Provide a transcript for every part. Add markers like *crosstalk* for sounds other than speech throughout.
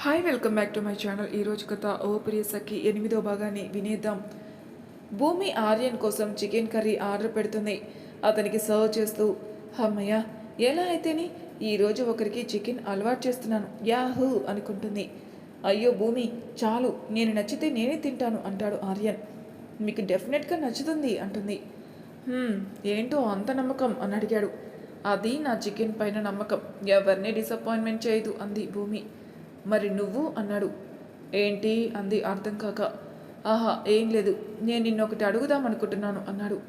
Hi welcome back to my channel ఈరోజు కథ ఓ ప్రియసఖి ఎనిమిదో భాగాన్ని వినేద్దాం. భూమి ఆర్యన్ కోసం చికెన్ కర్రీ ఆర్డర్ పెడుతుంది. అతనికి సర్వ్ చేస్తూ అమ్మయ్య ఎలా అయితేని? ఈరోజు ఒకరికి చికెన్ అలవాటు చేస్తున్నాను. యాహూ! అనుకుంటుంది. అయ్యో భూమి చాలు. నేను నచ్చితే నేనే తింటాను అంటాడు ఆర్యన్. మీకు డెఫినెట్గా నచ్చుతుంది అంటుంది. ఏంటో అంత నమ్మకం అని అడిగాడు. అది నా చికెన్ పైన నమ్మకం. ఎవరిని డిసప్పాయింట్మెంట్ చేయదు అంది భూమి. మరి నువ్వు అన్నాడు. ఏంటి? అంది అర్థం కాక. ఆహా ఏం లేదు. నేను నిన్న ఒకటి అడుగుదాం అనుకుంటున్నాను అన్నాడు.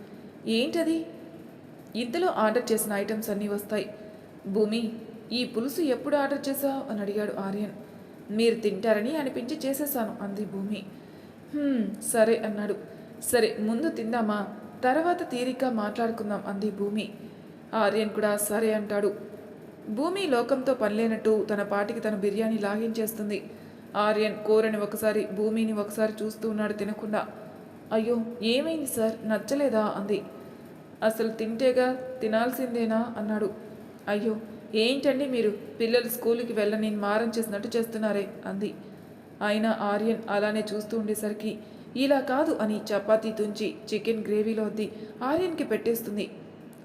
ఏంటది? ఇంతలో ఆర్డర్ చేసిన ఐటమ్స్ అన్నీ వస్తాయి. భూమి ఈ పులుసు ఎప్పుడు ఆర్డర్ చేసావు అని అడిగాడు ఆర్యన్. మీరు తింటారని అనిపించి చేసేసాను అంది భూమి. సరే అన్నాడు. సరే ముందు తిందామా? తర్వాత తీరిక మాట్లాడుకుందాం అంది భూమి. ఆర్యన్ కూడా సరే అంటాడు. భూమి లోకంతో పనిలేనట్టు తన పాటికి తన బిర్యానీ లాగించేస్తుంది. ఆర్యన్ కూరని ఒకసారి భూమిని ఒకసారి చూస్తూ ఉన్నాడు తినకుండా. అయ్యో ఏమైంది సార్? నచ్చలేదా? అంది. అసలు తింటేగా తినాల్సిందేనా? అన్నాడు. అయ్యో ఏంటండి మీరు? పిల్లలు స్కూల్కి వెళ్ళని మారం చేసినట్టు చేస్తున్నారే? అంది. అయినా ఆర్యన్ అలానే చూస్తూ ఉండేసరికి ఇలా కాదు అని చపాతీ తుంచి చికెన్ గ్రేవీలో వద్ది ఆర్యన్కి పెట్టేస్తుంది.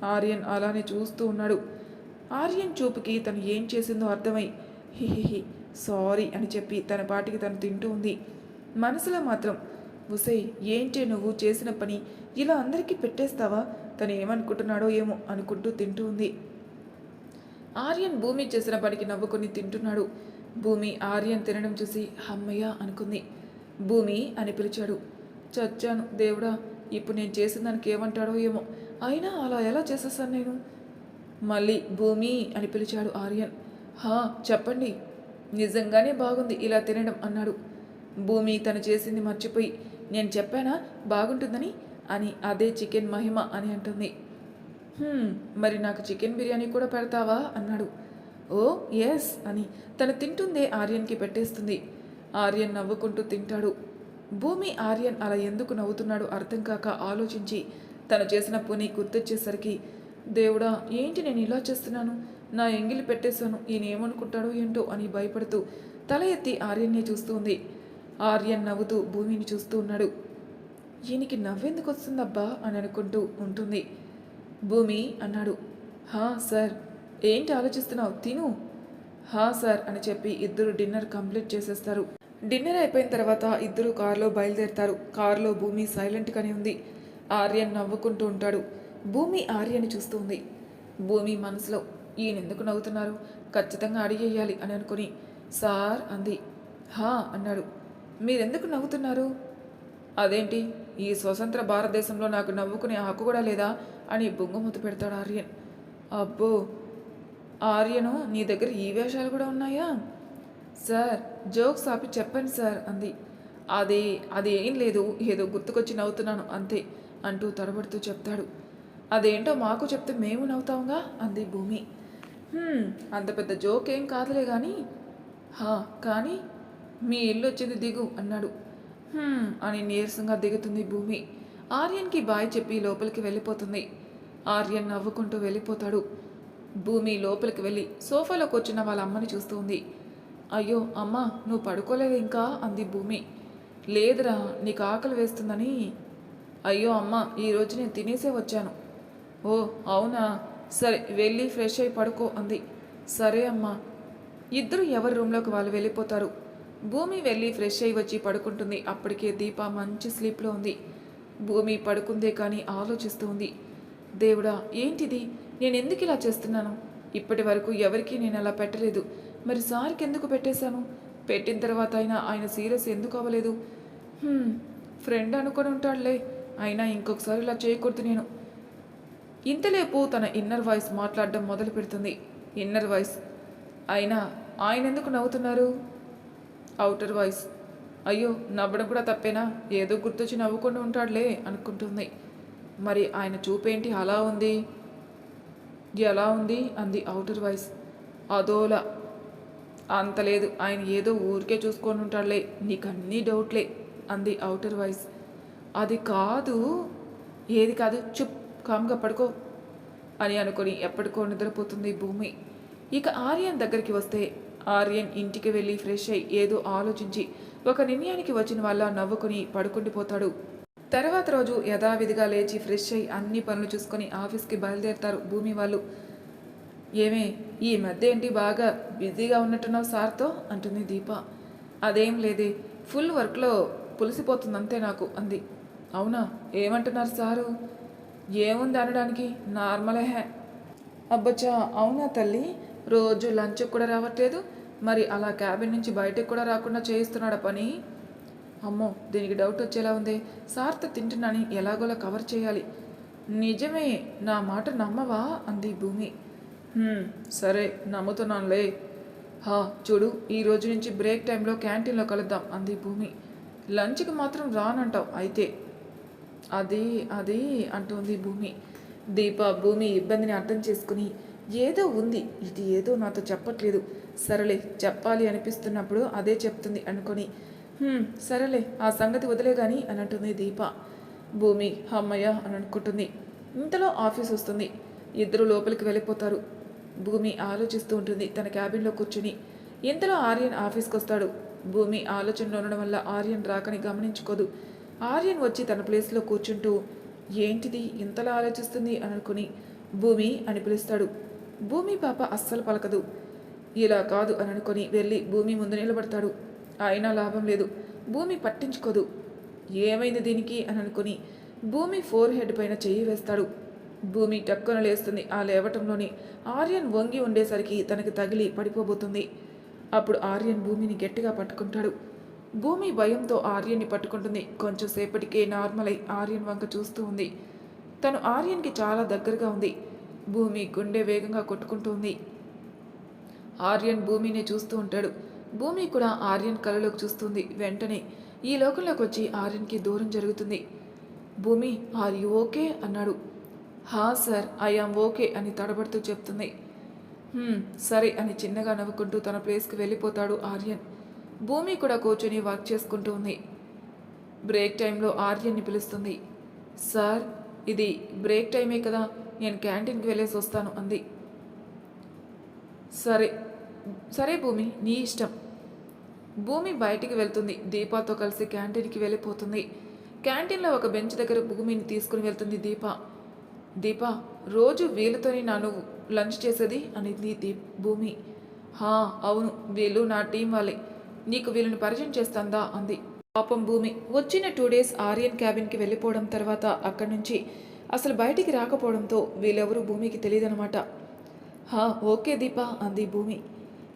ఆర్యన్ అలానే చూస్తూ ఉన్నాడు. ఆర్యన్ చూపుకి తను ఏం చేసిందో అర్థమై హిహిహి సారీ అని చెప్పి తన పాటికి తను తింటూ ఉంది. మనసులో మాత్రం ఉసై ఏంటే నువ్వు చేసిన పని? ఇలా అందరికీ పెట్టేస్తావా? తను ఏమనుకుంటున్నాడో ఏమో అనుకుంటూ తింటూ ఉంది. ఆర్యన్ భూమి చేసిన పనికి నవ్వుకొని తింటున్నాడు. భూమి ఆర్యన్ తినడం చూసి హమ్మయ్య అనుకుంది. భూమి అని పిలిచాడు. చచ్చాను దేవుడా ఇప్పుడు నేను చేసిన దానికి ఏమంటాడో ఏమో. అయినా అలా ఎలా చేసేస్తాను నేను? మళ్ళీ భూమి అని పిలిచాడు ఆర్యన్. హా చెప్పండి. నిజంగానే బాగుంది ఇలా తినడం అన్నాడు. భూమి తను చేసింది మర్చిపోయి నేను చెప్పానా? బాగుంటుందని? అని అదే చికెన్ మహిమ అని అంటుంది. మరి నాకు చికెన్ బిర్యానీ కూడా పెడతావా? అన్నాడు. ఓ ఎస్ అని తను తింటుందే ఆర్యన్కి పెట్టేస్తుంది. ఆర్యన్ నవ్వుకుంటూ తింటాడు. భూమి ఆర్యన్ అలా ఎందుకు నవ్వుతున్నాడో అర్థం కాక ఆలోచించి తను చేసిన పుని గుర్తొచ్చేసరికి దేవుడా ఏంటి నేను ఇలా చేస్తున్నాను? నా ఎంగిలి పెట్టేశాను. ఈయన ఏమనుకుంటాడో ఏంటో అని భయపడుతూ తల ఎత్తి ఆర్యన్నే చూస్తూ ఉంది ఆర్యన్ నవ్వుతూ భూమిని చూస్తూ ఉన్నాడు. ఈయనకి నవ్వెందుకు వస్తుందబ్బా అని అనుకుంటూ ఉంటుంది. భూమి అన్నాడు. హా సార్ ఏంటి ఆలోచిస్తున్నావు? తిను. హా సార్ అని చెప్పి ఇద్దరు డిన్నర్ కంప్లీట్ చేసేస్తారు. డిన్నర్ అయిపోయిన తర్వాత ఇద్దరు కారులో బయలుదేరుతారు. కారులో భూమి సైలెంట్గానే ఉంది. ఆర్యన్ నవ్వుకుంటూ ఉంటాడు. భూమి ఆర్యని చూస్తూ ఉంది భూమి మనసులో ఈయనెందుకు నవ్వుతున్నారు? ఖచ్చితంగా అడిగేయాలి అని అనుకుని సార్ అంది. హా అన్నాడు. మీరెందుకు నవ్వుతున్నారు? అదేంటి? ఈ స్వతంత్ర భారతదేశంలో నాకు నవ్వుకునే హక్కు కూడా లేదా? అని బొంగుమూత పెడతాడు ఆర్యన్. అబ్బో! ఆర్యను నీ దగ్గర ఈ వేషాలు కూడా ఉన్నాయా? సార్ జోక్స్ ఆపి చెప్పండి సార్ అంది. అది అది ఏం లేదు. ఏదో గుర్తుకొచ్చి నవ్వుతున్నాను అంతే అంటూ తడబడుతూ చెప్తాడు. అదేంటో మాకు చెప్తే మేము నవ్వుతాంగా? అంది భూమి. అంత పెద్ద జోక్ ఏం కాదులే కానీ హా కానీ మీ ఇల్లు వచ్చింది దిగు అన్నాడు. అని నీరసంగా దిగుతుంది భూమి. ఆర్యన్కి బాయ్ చెప్పి లోపలికి వెళ్ళిపోతుంది. ఆర్యన్ నవ్వుకుంటూ వెళ్ళిపోతాడు. భూమి లోపలికి వెళ్ళి సోఫాలో కూర్చున్న వాళ్ళ అమ్మని చూస్తూ ఉంది. అయ్యో అమ్మ నువ్వు పడుకోలేదు ఇంకా అంది భూమి. లేదురా నీకు ఆకలి వేస్తుందని. అయ్యో అమ్మ ఈరోజు నేను తినేసే వచ్చాను. ఓ అవునా? సరే వెళ్ళి ఫ్రెష్ అయి పడుకో అంది. సరే అమ్మా. ఇద్దరు ఎవరి రూమ్లోకి వాళ్ళు వెళ్ళిపోతారు? భూమి వెళ్ళి ఫ్రెష్ అయి వచ్చి పడుకుంటుంది. అప్పటికే దీప మంచి స్లీప్లో ఉంది. భూమి పడుకుందే కానీ ఆలోచిస్తూ ఉంది. దేవుడా ఏంటిది? నేను ఎందుకు ఇలా చేస్తున్నాను? ఇప్పటి వరకు ఎవరికీ నేను అలా పెట్టలేదు. మరి సార్కి ఎందుకు పెట్టేశాను? పెట్టిన తర్వాత అయినా ఆయన సీరియస్ ఎందుకు అవ్వలేదు? ఫ్రెండ్ అనుకొని ఉంటాడులే. అయినా ఇంకొకసారి ఇలా చేయకూడదు నేను. ఇంతలేపు తన ఇన్నర్ వాయిస్ మాట్లాడడం మొదలు పెడుతుంది. Inner voice. అయినా ఆయన ఎందుకు నవ్వుతున్నారు? Outer voice. అయ్యో నవ్వడం కూడా తప్పేనా? ఏదో గుర్తొచ్చి నవ్వుకొని ఉంటాడులే అనుకుంటుంది. మరి ఆయన చూపేంటి అలా ఉంది? ఎలా ఉంది? అంది అవుటర్ వాయిస్. అదోలా. అంత లేదు. ఆయన ఏదో ఊరికే చూసుకొని ఉంటాడులే. నీకు అన్నీ డౌట్లే అంది అవుటర్ వాయిస్. అది కాదు. ఏది కాదు? చుప్ కామ్గా పడుకో అని అనుకొని ఎప్పటికో నిద్రపోతుంది భూమి. ఇక ఆర్యన్ దగ్గరికి వస్తే ఆర్యన్ ఇంటికి వెళ్ళి ఫ్రెష్ అయి ఏదో ఆలోచించి ఒక నిర్ణయానికి వచ్చిన వాళ్ళ నవ్వుకుని పడుకుండిపోతాడు తర్వాత రోజు యథావిధిగా లేచి ఫ్రెష్ అయి అన్ని పనులు చూసుకొని ఆఫీస్కి బయలుదేరుతారు భూమి వాళ్ళు. ఏమే ఈ మధ్య ఏంటి బాగా బిజీగా ఉన్నట్టున్నావు సార్తో? అంటుంది దీప. అదేం లేదే ఫుల్ వర్క్లో పులిసిపోతుంది అంతే నాకు అంది. అవునా ఏమంటున్నారు సారు? ఏముంది అనడానికి? నార్మలే హే. అబ్బచ్చా అవునా తల్లి? రోజు లంచ్కి కూడా రావట్లేదు. మరి అలా క్యాబిన్ నుంచి బయటకు కూడా రాకుండా చేయిస్తున్నాడా పని? అమ్మో దీనికి డౌట్ వచ్చేలా ఉంది. సార్త తింటున్నాని ఎలాగోలా కవర్ చేయాలి. నిజమే నా మాట నమ్మవా? అంది భూమి. సరే నమ్ముతున్నానులే. హా చూడు ఈ రోజు నుంచి బ్రేక్ టైంలో క్యాంటీన్లో కలుద్దాం అంది భూమి. లంచ్కి మాత్రం రానంటావు అయితే. అది అది అంటుంది భూమి. దీప భూమి ఇబ్బందిని అర్థం చేసుకుని ఏదో ఉంది ఇది ఏదో నాతో చెప్పట్లేదు. సరేలే చెప్పాలి అనిపిస్తున్నప్పుడు అదే చెప్తుంది అనుకొని సరేలే ఆ సంగతి వదిలే గాని అని అంటుంది దీప. భూమి అమ్మయ్య అని అనుకుంటుంది. ఇంతలో ఆఫీస్ వస్తుంది. ఇద్దరు లోపలికి వెళ్ళిపోతారు. భూమి ఆలోచిస్తూ ఉంటుంది తన క్యాబిన్లో కూర్చుని. ఇంతలో ఆర్యన్ ఆఫీస్కి వస్తాడు భూమి ఆలోచనలో ఉండడం వల్ల ఆర్యన్ రాకని గమనించుకోదు. ఆర్యన్ వచ్చి తన ప్లేస్లో కూర్చుంటూ ఏంటిది ఇంతలా ఆలోచిస్తుంది? అని అనుకుని భూమి అని పిలుస్తాడు. భూమి పాప అస్సలు పలకదు. ఇలా కాదు అని అనుకొని వెళ్ళి భూమి ముందు నిలబడతాడు. అయినా లాభం లేదు. భూమి పట్టించుకోదు. ఏమైంది దీనికి? అని అనుకుని భూమి ఫోర్ హెడ్ పైన చెయ్యి వేస్తాడు. భూమి టక్కున లేస్తుంది. ఆ లేవటంలోని ఆర్యన్ వంగి ఉండేసరికి తనకి తగిలి పడిపోబోతుంది. అప్పుడు ఆర్యన్ భూమిని గట్టిగా పట్టుకుంటాడు. భూమి భయంతో ఆర్యన్ని పట్టుకుంటుంది. కొంచెం సేపటికే నార్మల్ అయి ఆర్యన్ వంక చూస్తూ ఉంది. తను ఆర్యన్కి చాలా దగ్గరగా ఉంది. భూమి గుండె వేగంగా కొట్టుకుంటూ ఉంది. ఆర్యన్ భూమిని చూస్తూ ఉంటాడు. భూమి కూడా ఆర్యన్ కళ్ళలోకి చూస్తుంది. వెంటనే ఈ లోకంలోకి వచ్చి ఆర్యన్కి దూరం జరుగుతుంది. భూమి ఆర్ యు ఓకే? అన్నాడు. హా సార్ ఐఆమ్ ఓకే అని తడబడుతూ చెప్తుంది. సరే అని చిన్నగా నవ్వుకుంటూ తన ప్లేస్కి వెళ్ళిపోతాడు ఆర్యన్. భూమి కూడా కూర్చొని వర్క్ చేసుకుంటూ ఉంది బ్రేక్ టైంలో ఆర్యన్ని పిలుస్తుంది. సార్ ఇది బ్రేక్ టైమే కదా నేను క్యాంటీన్కి వెళ్ళేసి వస్తాను అంది. సరే సరే భూమి నీ ఇష్టం. భూమి బయటికి వెళ్తుంది. దీపాతో కలిసి క్యాంటీన్కి వెళ్ళిపోతుంది. క్యాంటీన్లో ఒక బెంచ్ దగ్గర భూమిని తీసుకుని వెళ్తుంది దీప. దీప రోజు వీళ్ళతోనే నన్ను లంచ్ చేసేది? అనేది దీప్ భూమి. హా అవును వీళ్ళు నా టీం వాళ్ళే. నీకు వీళ్ళని పరిచయం చేస్తాందా? అంది. పాపం భూమి. వచ్చిన టూ డేస్ ఆర్యన్ క్యాబిన్కి వెళ్ళిపోవడం తర్వాత అక్కడి నుంచి అసలు బయటికి రాకపోవడంతో వీళ్ళెవరూ భూమికి తెలియదనమాట హా ఓకే దీప అంది భూమి.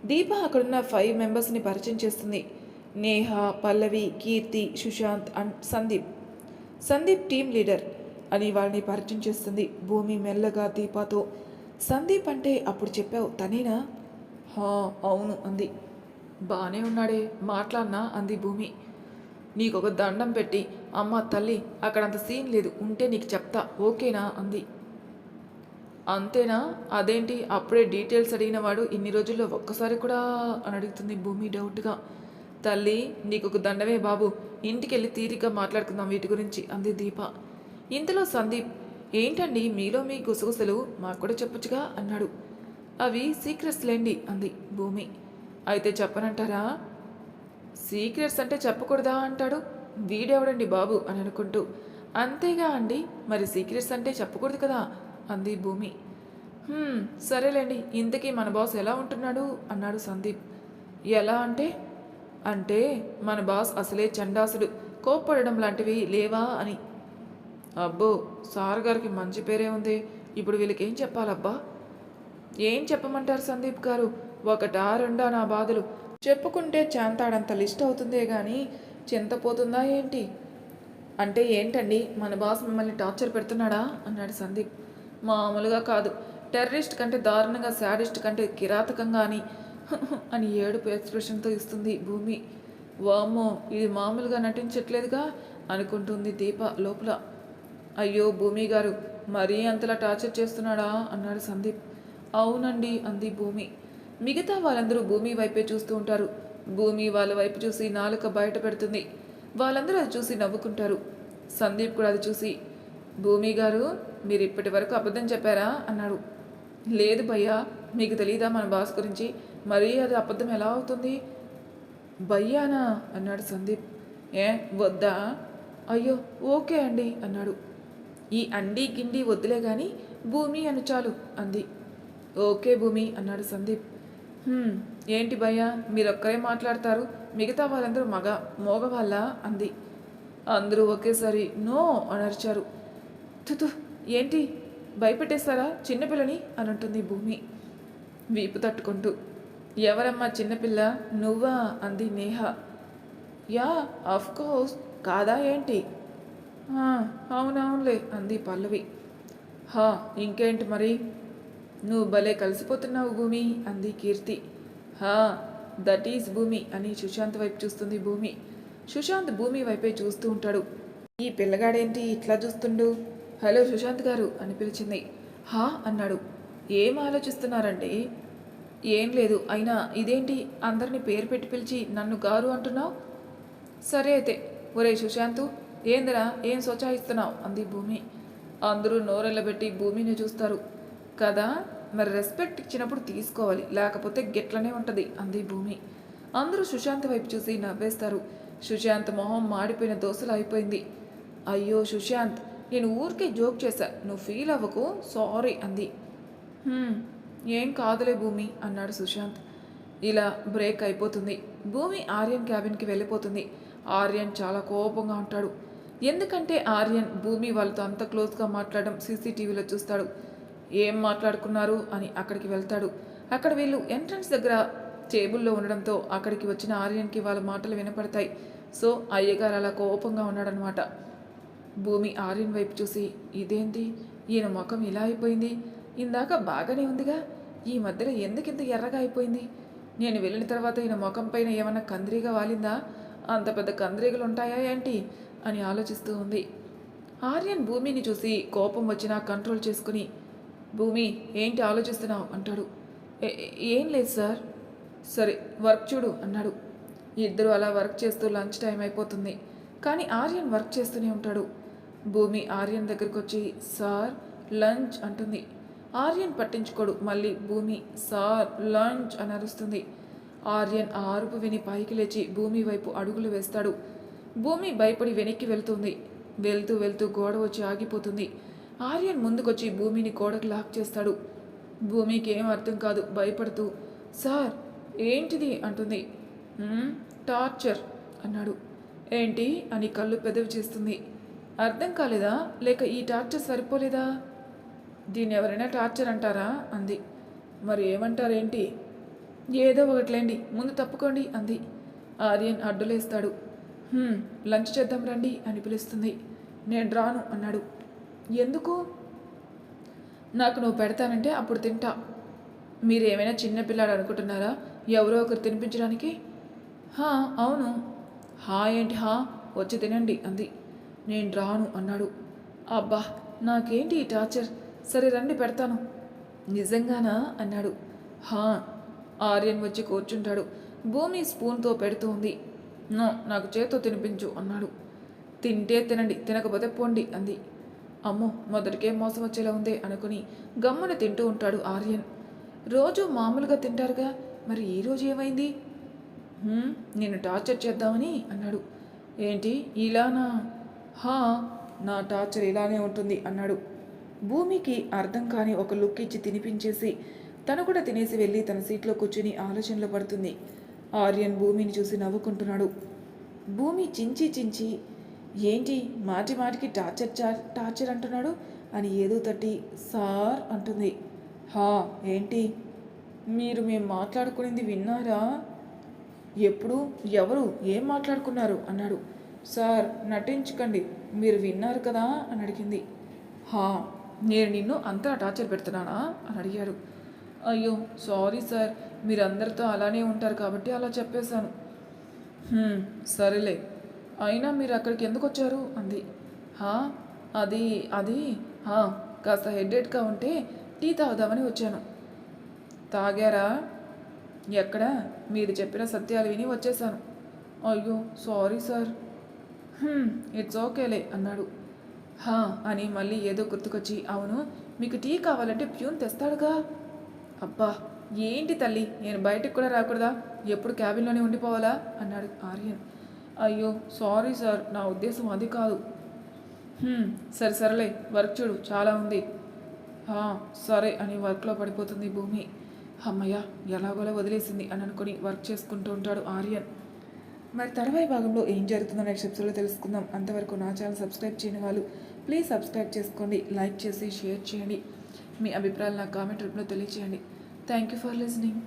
దీప అక్కడున్న ఫైవ్ మెంబర్స్ని పరిచయం చేస్తుంది. Neha Pallavi Keerthi Sushant and Sandeep. Sandeep team leader అని వాళ్ళని పరిచయం చేస్తుంది భూమి మెల్లగా దీపాతో. సందీప్ అంటే అప్పుడు చెప్పావు తనేనా? హా అవును అంది. బాగానే ఉన్నాడే మాట్లాడినా అంది భూమి. నీకు ఒక దండం పెట్టి అమ్మ తల్లి అక్కడంత సీన్ లేదు ఉంటే నీకు చెప్తా ఓకేనా? అంది. అంతేనా? అదేంటి? అప్పుడే డీటెయిల్స్ అడిగిన వాడు ఇన్ని రోజుల్లో ఒక్కసారి కూడా అని అడుగుతుంది భూమి డౌట్గా. తల్లి నీకు ఒక దండమే బాబు ఇంటికెళ్ళి తీరిక మాట్లాడుకుందాం వీటి గురించి అంది దీప. ఇంతలో సందీప్ ఏంటండి మీలో మీ గుసగుసలు? మాకు కూడా చెప్పొచ్చుగా అన్నాడు. అవి సీక్రెట్స్ లేండి అంది భూమి. అయితే చెప్పనంటారా? సీక్రెట్స్ అంటే చెప్పకూడదా అంటాడు? వీడెవడండి బాబు? అని అనుకుంటూ అంతేగా అండి మరి సీక్రెట్స్ అంటే చెప్పకూడదు కదా? అంది భూమి. సరేలేండి ఇంతకీ మన బాస్ ఎలా ఉంటున్నాడు? అన్నాడు సందీప్. ఎలా అంటే? అంటే మన బాస్ అసలే చండాసుడు కోప్పడడం లాంటివి లేవా అని. అబ్బో సార్ గారికి మంచి పేరే ఉంది ఇప్పుడు వీళ్ళకి ఏం చెప్పాలబ్బా? ఏం చెప్పమంటారు సందీప్ గారు? ఒకటా రెండా నా బాధలు. చెప్పుకుంటే చాంతాడంత లిస్ట్ అవుతుందే కానీ చింతపోతుందా ఏంటి? అంటే ఏంటండి? మన బాస్ మిమ్మల్ని టార్చర్ పెడుతున్నాడా? అన్నాడు సందీప్. మామూలుగా కాదు. టెర్రరిస్ట్ కంటే దారుణంగా శాడిస్ట్ కంటే కిరాతకంగా అని *laughs* అని ఏడుపు ఎక్స్ప్రెషన్తో ఇస్తుంది భూమి. వామ్మో ఇది మామూలుగా నటించట్లేదుగా? అనుకుంటుంది దీప లోపల. అయ్యో భూమి గారు మరీ అంతలా టార్చర్ చేస్తున్నాడా? అన్నాడు సందీప్. అవునండి అంది భూమి. మిగతా వాళ్ళందరూ భూమి వైపే చూస్తూ ఉంటారు. భూమి వాళ్ళ వైపు చూసి నాలుక బయట పెడుతుంది. వాళ్ళందరూ అది చూసి నవ్వుకుంటారు. సందీప్ కూడా అది చూసి భూమి గారు మీరు ఇప్పటి వరకు అబద్ధం చెప్పారా? అన్నాడు. లేదు భయ్యా మీకు తెలియదా మన బాస్ గురించి? మరీ అది అబద్ధం ఎలా అవుతుంది? భయ్యానా? అన్నాడు సందీప్. ఏ వద్దా? అయ్యో ఓకే అండి అన్నాడు. ఈ అండి గిండి వద్దులే కానీ భూమి అను చాలు అంది. ఓకే భూమి అన్నాడు సందీప్. ఏంటి భయ్యా? మీరొక్కరే మాట్లాడతారు. మిగతా వాళ్ళందరూ మగ మోగవాళ్ళ అంది. అందరూ ఒకేసారి నో అని అరిచారు తుతు ఏంటి? భయపెట్టేస్తారా చిన్నపిల్లని? అని అంటుంది భూమి. వీపు తట్టుకుంటూ. ఎవరమ్మా చిన్నపిల్ల? నువ్వా? అంది నేహ. Yeah of course. కాదా ఏంటి? అవునవునులే అంది పల్లవి. హా ఇంకేంటి మరి? నువ్వు భలే కలిసిపోతున్నావు భూమి అంది కీర్తి. హా దట్ ఈజ్ భూమి అని సుశాంత్ వైపు చూస్తుంది భూమి. సుశాంత్ భూమి వైపే చూస్తూ ఉంటాడు. ఈ పిల్లగాడేంటి ఇట్లా చూస్తుండు? హలో సుశాంత్ గారు అని పిలిచింది. హా అన్నాడు. ఏం ఆలోచిస్తున్నారండి? ఏం లేదు అయినా ఇదేంటి అందరిని పేరు పెట్టి పిలిచి నన్ను గారు అంటున్నావు? సరే అయితే ఒరే సుశాంతు ఏందిరా ఏం సోచాయిస్తున్నావు? అంది భూమి. అందరూ నోరెళ్ళబెట్టి భూమిని చూస్తారు. కదా? మరి రెస్పెక్ట్ ఇచ్చినప్పుడు తీసుకోవాలి. లేకపోతే గెట్లనే ఉంటుంది అంది భూమి. అందరూ సుశాంత్ వైపు చూసి నవ్వేస్తారు. సుశాంత్ మొహం మాడిపోయిన దోశలు అయిపోయింది. అయ్యో సుశాంత్ నేను ఊరికే జోక్ చేశా. నువ్వు ఫీల్ అవ్వకు సారీ అంది. ఏం కాదులే భూమి అన్నాడు సుశాంత్. ఇలా బ్రేక్ అయిపోతుంది. భూమి ఆర్యన్ క్యాబిన్కి వెళ్ళిపోతుంది. ఆర్యన్ చాలా కోపంగా ఉంటాడు. ఎందుకంటే ఆర్యన్ భూమి వాళ్ళతో అంత క్లోజ్గా మాట్లాడడం సీసీటీవీలో చూస్తాడు. ఏం మాట్లాడుకున్నారు అని అక్కడికి వెళ్తాడు. అక్కడ వీళ్ళు ఎంట్రన్స్ దగ్గర టేబుల్లో ఉండడంతో అక్కడికి వచ్చిన ఆర్యన్కి వాళ్ళ మాటలు వినపడతాయి. సో అయ్యగారు అలా కోపంగా ఉన్నాడనమాట భూమి ఆర్యన్ వైపు చూసి ఇదేంటి? ఈయన ముఖం ఇలా అయిపోయింది? ఇందాక బాగానే ఉందిగా? ఈ మధ్యలో ఎందుకు ఇంత ఎర్రగా అయిపోయింది? నేను వెళ్ళిన తర్వాత ఈయన ముఖం పైన ఏమన్నా కందిరీగా వాలిందా? అంత పెద్ద కందిరీగలు ఉంటాయా ఏంటి? అని ఆలోచిస్తూ ఉంది. ఆర్యన్ భూమిని చూసి కోపం వచ్చినా కంట్రోల్ చేసుకుని భూమి ఏంటి ఆలోచిస్తున్నావు? అంటాడు. ఏం లేదు సార్. సరే వర్క్ చూడు అన్నాడు. ఇద్దరు అలా వర్క్ చేస్తూ లంచ్ టైం అయిపోతుంది. కానీ ఆర్యన్ వర్క్ చేస్తూనే ఉంటాడు. భూమి ఆర్యన్ దగ్గరికి వచ్చి సార్ లంచ్ అంటుంది. ఆర్యన్ పట్టించుకోడు. మళ్ళీ భూమి సార్ లంచ్ అని అరుస్తుంది. ఆర్యన్ ఆ అరుపు విని పైకి లేచి భూమి వైపు అడుగులు వేస్తాడు. భూమి భయపడి వెనక్కి వెళ్తుంది. వెళ్తూ వెళ్తూ గోడ వచ్చి ఆగిపోతుంది. ఆర్యన్ ముందుకొచ్చి భూమిని గోడకు లాక్ చేస్తాడు. భూమికి ఏం అర్థం కాదు భయపడుతూ సార్ ఏంటిది? అంటుంది. టార్చర్ అన్నాడు. ఏంటి? అని కళ్ళు పెదవి చేస్తుంది. అర్థం కాలేదా? లేక ఈ టార్చర్ సరిపోలేదా? దీన్ని ఎవరైనా టార్చర్ అంటారా? అంది. మరి ఏమంటారేంటి? ఏదో ఒకట్లేండి ముందు తప్పుకోండి అంది. ఆర్యన్ అడ్డులేస్తాడు. లంచ్ చేద్దాం రండి అని పిలుస్తుంది. నేను రాను అన్నాడు. ఎందుకు? నాకు నువ్వు పెడతానంటే అప్పుడు తింటా. మీరు ఏమైనా చిన్న పిల్లాడు అనుకుంటున్నారా? ఎవరో ఒకరు తినిపించడానికి? హా అవును. హా ఏంటి హా? వచ్చి తినండి అంది. నేను రాను అన్నాడు. అబ్బా నాకేంటి ఈ టార్చర్? సరే రండి పెడతాను. నిజంగానా? అన్నాడు. హా ఆర్యన్ వచ్చి కూర్చుంటాడు. భూమి స్పూన్తో పెడుతోంది నో నాకు చేత్తో తినిపించు అన్నాడు. తింటే తినండి తినకపోతే పోండి అంది. అమ్మో మొదటికే మోసం వచ్చేలా ఉందే అనుకుని గమ్మున తింటూ ఉంటాడు ఆర్యన్. రోజు మామూలుగా తింటారుగా మరి ఈ రోజు ఏమైంది? నేను టార్చర్ చేద్దామని అన్నాడు. ఏంటి ఇలానా? హా నా టార్చర్ ఇలానే ఉంటుంది అన్నాడు. భూమికి అర్థం కాని ఒక లుక్ ఇచ్చి తినిపించేసి తను కూడా తినేసి వెళ్ళి తన సీట్లో కూర్చుని ఆలోచనలో పడుతుంది. ఆర్యన్ భూమిని చూసి నవ్వుకుంటున్నాడు. భూమి చించి చించి ఏంటి మాటి మాటికి టార్చర్ చా- టార్చర్ అంటున్నాడు? అని ఏదో తట్టి సార్ అంటుంది. హా ఏంటి? మీరు మేము మాట్లాడుకునేది విన్నారా? ఎప్పుడు? ఎవరు? ఏం మాట్లాడుకున్నారు? అన్నాడు. సార్ నటించకండి. మీరు విన్నారు కదా? అని అడిగింది. హా నేను నిన్ను అంతా టార్చర్ పెడుతున్నానా? అని అడిగాడు. అయ్యో సారీ సార్. మీరు అందరితో అలానే ఉంటారు కాబట్టి అలా చెప్పేశాను. సరేలే. అయినా మీరు అక్కడికి ఎందుకు వచ్చారు? అంది. హా అది అది హా కాస్త హెడ్డేట్గా ఉంటే టీ తాగుదామని వచ్చాను. తాగారా? ఎక్కడ? మీరు చెప్పిన సత్యాలు విని వచ్చేసాను అయ్యో సారీ సార్. ఇట్స్ ఓకేలే అన్నాడు. హా అని మళ్ళీ ఏదో గుర్తుకొచ్చి అవును మీకు టీ కావాలంటే ప్యూన్ తెస్తాడుగా. అబ్బా ఏంటి తల్లి నేను బయటికి కూడా రాకూడదా? ఎప్పుడు క్యాబిన్లోనే ఉండిపోవాలా? అన్నాడు ఆర్యన్. అయ్యో సారీ సార్ నా ఉద్దేశం అది కాదు. సరే సరేలే వర్క్ చూడు చాలా ఉంది. సరే అని వర్క్లో పడిపోతుంది భూమి. అమ్మయ్య ఎలాగోలా వదిలేసింది అని అనుకుని వర్క్ చేసుకుంటూ ఉంటాడు ఆర్యన్. మరి తర్వాయి భాగంలో ఏం జరుగుతుందో నెక్స్ట్ ఎపిసోడ్లో తెలుసుకుందాం. అంతవరకు నా ఛానల్ సబ్స్క్రైబ్ చేయని వాళ్ళు ప్లీజ్ సబ్స్క్రైబ్ చేసుకోండి లైక్ చేసి షేర్ చేయండి. మీ అభిప్రాయాలు నా కామెంట్ రూపంలో తెలియచేయండి. Thank you for listening